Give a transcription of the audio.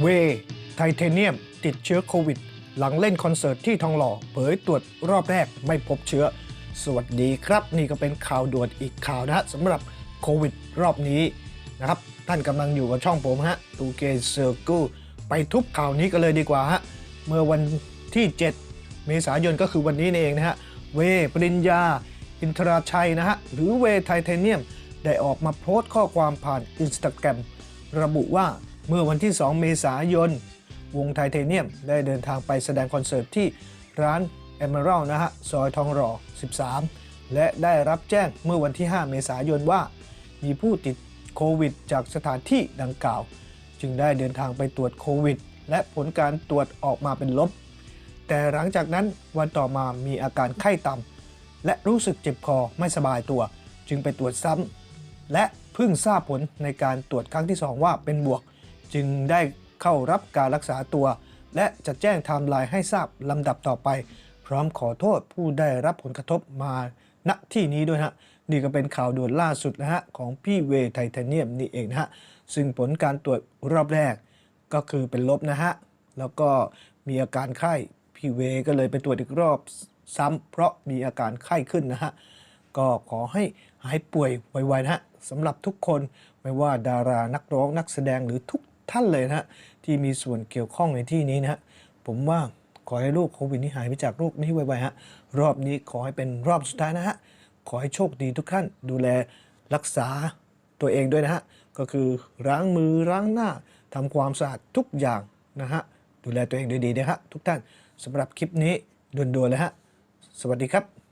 เวไทเทเนียม ติดเชื้อโควิด หลังเล่นคอนเสิร์ตที่ทองหล่อ เผยตรวจรอบแรกไม่พบเชื้อ สวัสดีครับ นี่ก็เป็นข่าวด่วนอีกข่าวนะฮะสำหรับโควิดรอบนี้นะครับ ท่านกำลังอยู่กับช่องผมฮะตูเกเซอร์กูไปทุบข่าวนี้กันเลยดีกว่าฮะเมื่อวันที่ 7 เมษายนก็คือวันนี้นเองนะฮะเวปริญญา อินทราชัยนะฮะหรือเวไทเทเนียมได้ออกมาโพสต์ข้อความผ่านอินสตาแกรมระบุว่า เมื่อวันที่ 2 เมษายน วงไทเทเนียมได้เดินทางไปแสดงคอนเสิร์ตที่ร้าน Emerald นะฮะ ซอยทองหล่อ 13 และได้รับแจ้งเมื่อวันที่ 5 เมษายนว่า มีผู้ติดโควิด จากสถานที่ดังกล่าว จึงได้เดินทางไปตรวจโควิด และผลการตรวจออกมาเป็นลบ แต่หลังจากนั้นวันต่อมามีอาการไข้ต่ำและรู้สึกเจ็บคอไม่สบายตัว จึงไปตรวจซ้ำและเพิ่งทราบผลในการตรวจครั้งที่ 2 ว่าเป็นบวก จึงได้เข้ารับการรักษาตัว และจะแจ้งไทม์ไลน์ให้ทราบลำดับต่อไป พร้อมขอโทษผู้ได้รับผลกระทบมาณที่นี้ด้วยฮะนี่ก็เป็นข่าวด่วนล่าสุดนะฮะของพี่เวไทเทเนียมนี่เองนะฮะซึ่งผลการตรวจรอบแรกก็คือเป็นลบนะฮะแล้วก็มีอาการไข้พี่เวก็เลยไปตรวจอีกรอบซ้ำเพราะมีอาการไข้ขึ้นนะฮะก็ขอให้หายป่วยไวๆนะฮะสำหรับทุกคนไม่ว่าดารานักร้องนักแสดงหรือทุก ท่านเลยนะฮะที่มีส่วนเกี่ยวข้องในที่นี้นะฮะผมว่าขอให้โรคโควิดนี้หายไปจากโรคนี้ไวๆฮะรอบนี้ขอให้เป็นรอบสุดท้ายนะฮะขอให้โชคดีทุกท่านดูแลรักษาตัวเองด้วยนะฮะก็คือล้างมือล้างหน้าทำความสะอาดทุกอย่างนะฮะดูแลตัวเองดีๆนะฮะทุกท่านสำหรับคลิปนี้ด่วนๆเลยฮะสวัสดีครับ